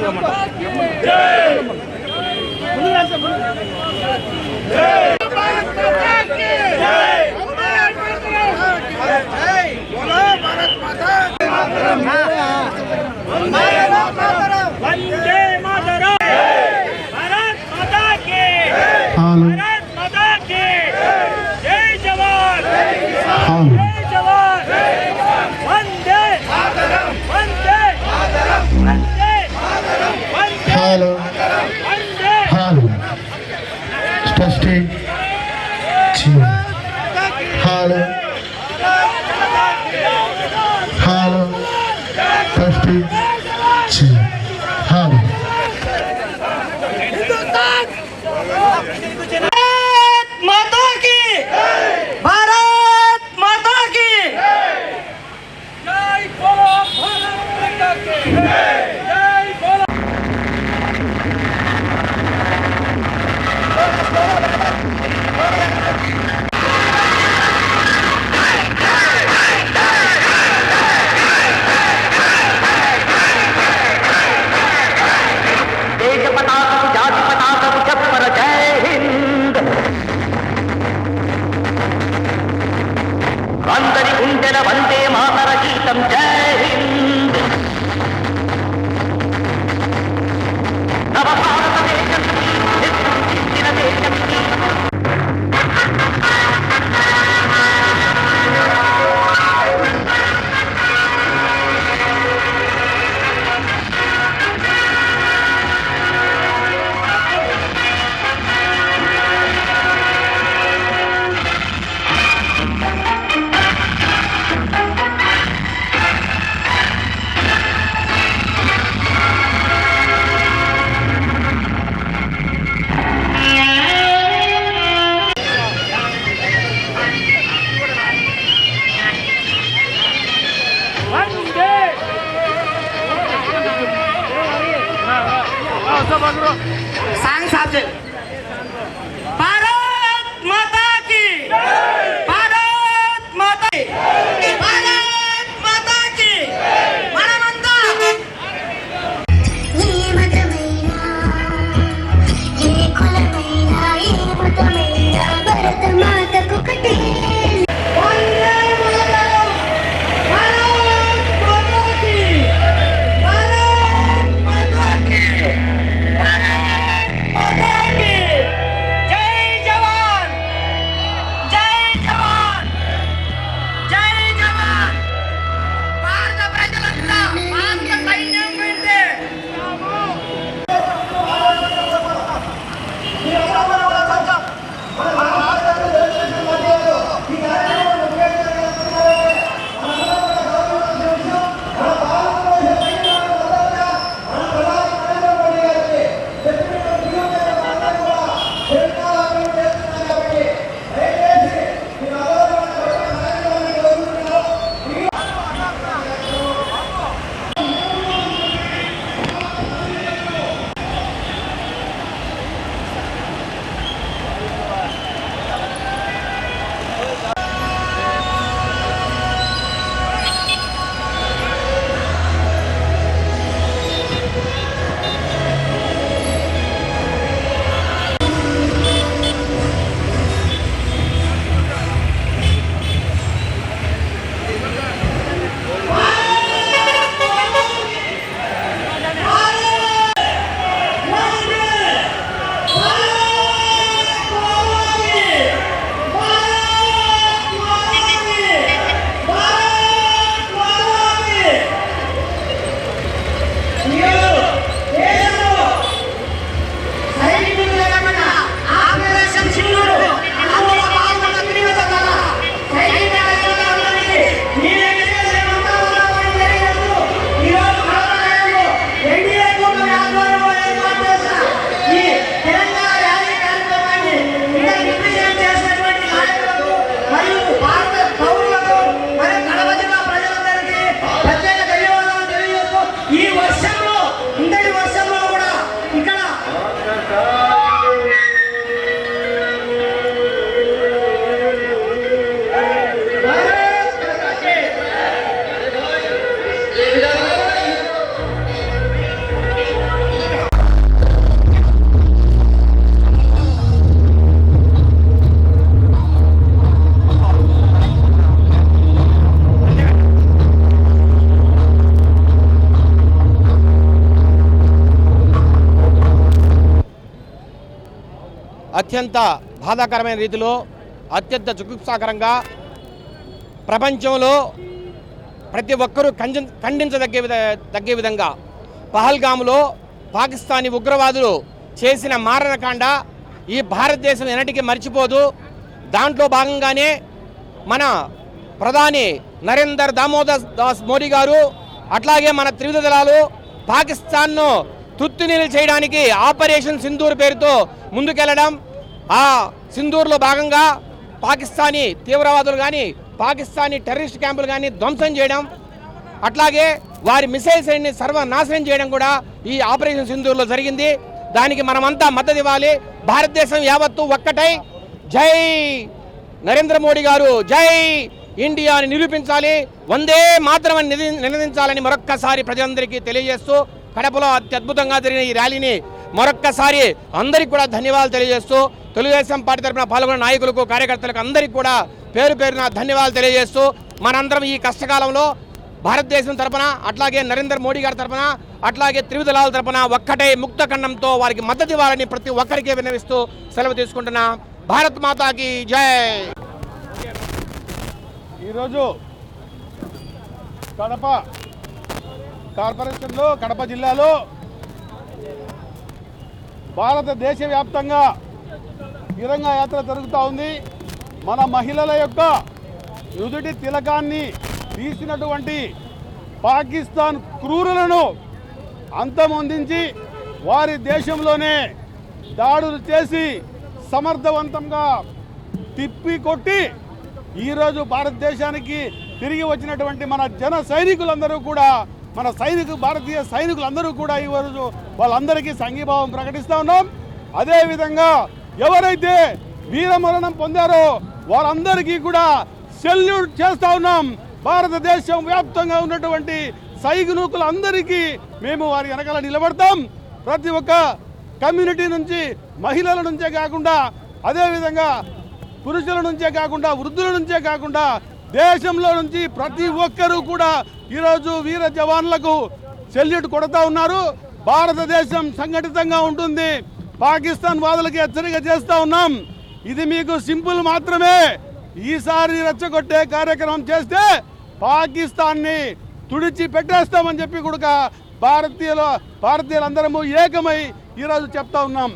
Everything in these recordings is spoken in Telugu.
వందే 아, 땅! सांग साजे అత్యంత బాధాకరమైన రీతిలో అత్యంత జుగుప్సాకరంగా ప్రపంచంలో ప్రతి ఒక్కరూ ఖండి ఖండించదగ్గే విధ తగ్గే విధంగా పహల్గాములో పాకిస్తానీ ఉగ్రవాదులు చేసిన మారణకాండ ఈ భారతదేశం ఎన్నటికీ మర్చిపోదు. దాంట్లో భాగంగానే మన ప్రధాని నరేందర్ దామోదర్ దాస్ మోడీ గారు అట్లాగే మన త్రివిధ దళాలు పాకిస్తాన్ను తుత్తునీలు చేయడానికి ఆపరేషన్ సింధూర్ పేరుతో ముందుకెళ్ళడం ఆ సింధూర్లో భాగంగా పాకిస్తానీ తీవ్రవాదులు కానీ పాకిస్తానీ టెర్రరిస్ట్ క్యాంపులు కానీ ధ్వంసం చేయడం అట్లాగే వారి మిసైల్స్ అన్ని సర్వనాశనం చేయడం కూడా ఈ ఆపరేషన్ సింధూర్లో జరిగింది. దానికి మనమంతా మద్దతు ఇవ్వాలి. భారతదేశం యావత్తు ఒక్కటై జై నరేంద్ర మోడీ గారు జై ఇండియాని నిరూపించాలి. వందే మాత్రమని నిది- నినదించాలని మరొక్కసారి ప్రజలందరికీ తెలియజేస్తూ కడపలో అత్యద్భుతంగా జరిగిన ఈ ర్యాలీని మరొక్కసారి అందరికీ కూడా ధన్యవాదాలు తెలియజేస్తూ తెలుగుదేశం పార్టీ తరఫున పాల్గొన్న నాయకులకు కార్యకర్తలకు అందరికీ కూడా పేరు పేరున ధన్యవాదాలు తెలియజేస్తూ మనందరం ఈ కష్టకాలంలో భారతదేశం తరపున అట్లాగే నరేంద్ర మోడీ గారి తరపున అట్లాగే త్రివిధలాల తరపున ఒక్కటే ముక్త ఖండంతో వారికి మద్దతు ఇవ్వాలని ప్రతి ఒక్కరికి విన్నవిస్తూ సెలవు తీసుకుంటున్నా. భారత్ మాతాకి జై! ఈరోజు కడప కార్పొరేషన్లో కడప జిల్లాలో భారతదేశ వ్యాప్తంగా తిరంగా యాత్ర జరుగుతూ ఉంది. మన మహిళల యొక్క నుదుటి తిలకాన్ని తీసినటువంటి పాకిస్తాన్ క్రూరులను అంతమొందించి వారి దేశంలోనే దాడులు చేసి సమర్థవంతంగా తిప్పి కొట్టి ఈరోజు భారతదేశానికి తిరిగి వచ్చినటువంటి మన జన సైనికులందరూ కూడా మన సైనికు భారతీయ సైనికులందరూ కూడా ఈరోజు వాళ్ళందరికీ సంఘీభావం ప్రకటిస్తూ ఉన్నాం. అదేవిధంగా ఎవరైతే వీరమరణం పొందారో వారందరికీ కూడా సెల్యూట్ చేస్తా ఉన్నాం. భారతదేశం వ్యాప్తంగా ఉన్నటువంటి సైనికులందరికీ మేము వారి వెనకాల నిలబడతాం. ప్రతి ఒక్క కమ్యూనిటీ నుంచి మహిళల నుంచే కాకుండా అదేవిధంగా పురుషుల నుంచే కాకుండా వృద్ధుల నుంచే కాకుండా దేశంలో నుంచి ప్రతి ఒక్కరూ కూడా ఈరోజు వీర జవాన్లకు సెల్యూట్ కొడతా ఉన్నారు. భారతదేశం సంఘటితంగా ఉంటుంది. పాకిస్తాన్ వాదులకి హెచ్చరిక చేస్తూ ఉన్నాం. ఇది మీకు సింపుల్ మాత్రమే. ఈసారి రెచ్చగొట్టే కార్యక్రమం చేస్తే పాకిస్తాన్ని తుడిచి పెట్టేస్తామని చెప్పి కూడా భారతీయుల భారతీయులందరము ఏకమై ఈరోజు చెప్తా ఉన్నాం.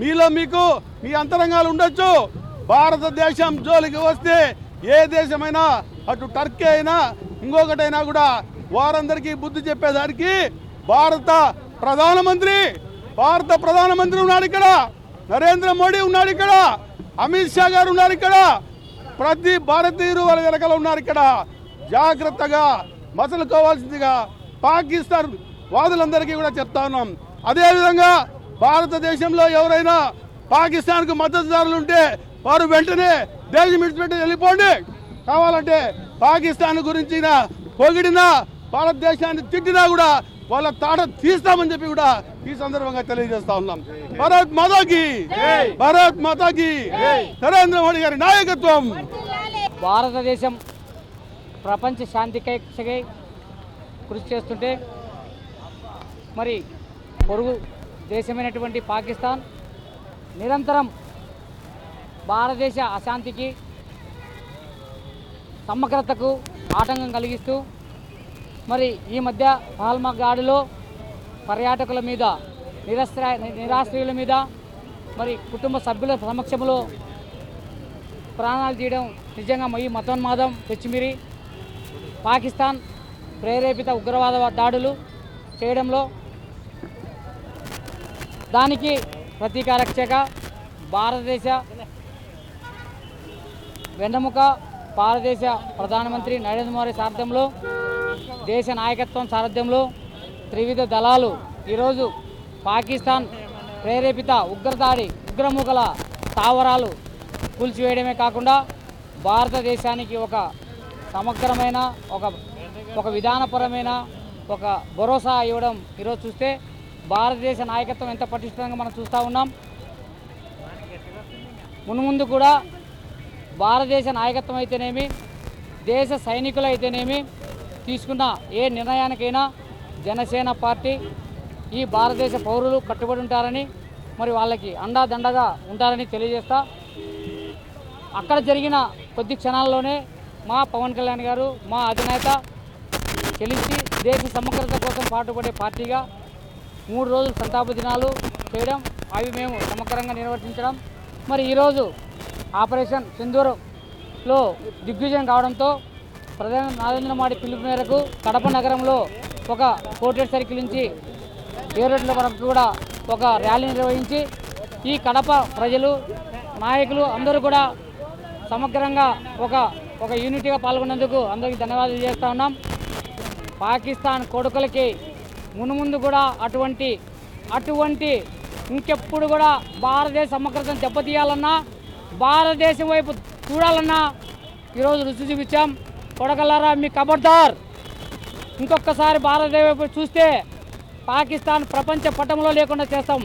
మీలో మీకు మీ అంతరంగాలు ఉండొచ్చు. భారతదేశం జోలికి వస్తే ఏ దేశమైనా అటు టర్కీ అయినా ఇంకొకటైనా కూడా వారందరికీ బుద్ధి చెప్పేదానికి భారత ప్రధానమంత్రి భారత ప్రధానమంత్రి ఉన్నాడు ఇక్కడ నరేంద్ర మోడీ ఉన్నాడు ఇక్కడ అమిత్ షా గారు ఉన్నారు ఇక్కడ ప్రతి భారతీయులు వాళ్ళ వెనకాల ఉన్నారు ఇక్కడ. జాగ్రత్తగా మసలుకోవాల్సిందిగా పాకిస్తాన్ వాదులందరికీ కూడా చెప్తా ఉన్నాం. అదేవిధంగా భారతదేశంలో ఎవరైనా పాకిస్తాన్కు మద్దతుదారులు ఉంటే వారు వెంటనే దేశం విడిచిపెట్టి వెళ్ళిపోండి. కావాలంటే పాకిస్తాన్ గురించిన పొగిడినా భారతదేశాన్ని తిట్టినా కూడా వాళ్ళ తాట తీస్తామని చెప్పి కూడా ఈ సందర్భంగా తెలియజేస్తా ఉన్నాం. భారత్ మాతాకి భారత్ మాతాకి నరేంద్ర మోడీ గారి నాయకత్వం. భారతదేశం ప్రపంచ శాంతికై కై కృషి చేస్తుంటే మరి పొరుగు దేశమైనటువంటి పాకిస్తాన్ నిరంతరం భారతదేశ అశాంతికి సమగ్రతకు ఆటంకం కలిగిస్తూ మరి ఈ మధ్య పహల్మా గాడిలో పర్యాటకుల మీద నిరాశ్ర నిరాశ్రయుల మీద మరి కుటుంబ సభ్యుల సమక్షంలో ప్రాణాలు తీయడం నిజంగా ఈ మతోన్మాదం తెచ్చిమిరి. పాకిస్తాన్ ప్రేరేపిత ఉగ్రవాద దాడులు చేయడంలో దానికి ప్రతీకారక్షగా భారతదేశ వెన్నెముక భారతదేశ ప్రధానమంత్రి నరేంద్ర మోడీ సారథ్యంలో దేశ నాయకత్వం సారథ్యంలో త్రివిధ దళాలు ఈరోజు పాకిస్తాన్ ప్రేరేపిత ఉగ్రదాడి ఉగ్రముఖల స్థావరాలు కూల్చివేయడమే కాకుండా భారతదేశానికి ఒక సమగ్రమైన ఒక ఒక విధానపరమైన ఒక భరోసా ఇవ్వడం ఈరోజు చూస్తే భారతదేశ నాయకత్వం ఎంత పటిష్టంగా మనం చూస్తూ ఉన్నాం. మున్ముందు కూడా భారతదేశ నాయకత్వం అయితేనేమి దేశ సైనికులు అయితేనేమి తీసుకున్న ఏ నిర్ణయానికైనా జనసేన పార్టీ ఈ భారతదేశ పౌరులు కట్టుబడి ఉంటారని మరి వాళ్ళకి అండాదండగా ఉంటారని తెలియజేస్తా. అక్కడ జరిగిన కొద్ది క్షణాల్లోనే మా పవన్ కళ్యాణ్ గారు మా అధినేత గెలిచి దేశ సమగ్రత కోసం పాటుపడే పార్టీగా మూడు రోజులు సంతాప దినాలు చేయడం అవి మేము సమగ్రంగా నిర్వర్తించడం. మరి ఈరోజు ఆపరేషన్ సింధూర్లో దిగ్విజయం కావడంతో ప్రధాని నరేంద్ర మోడీ పిలుపు మేరకు కడప నగరంలో ఒక కోటెడ్ సర్కిల్ నుంచి ఏరోడ్ల వరకు కూడా ఒక ర్యాలీ నిర్వహించి ఈ కడప ప్రజలు నాయకులు అందరూ కూడా సమగ్రంగా ఒక ఒక యూనిట్గా పాల్గొన్నందుకు అందరికీ ధన్యవాదాలు చేస్తూ ఉన్నాం. పాకిస్తాన్ కొడుకులకి మునుముందు కూడా అటువంటి అటువంటి ఇంకెప్పుడు కూడా భారతదేశ సమగ్రతను దెబ్బతీయాలన్నా భారతదేశం వైపు చూడాలన్నా ఈరోజు రుచి చూపించాం. కొడకల్లారా మీ కబడ్దార్. ఇంకొకసారి భారతదేశం వైపు చూస్తే పాకిస్తాన్ ప్రపంచ పటంలో లేకుండా చేస్తాం.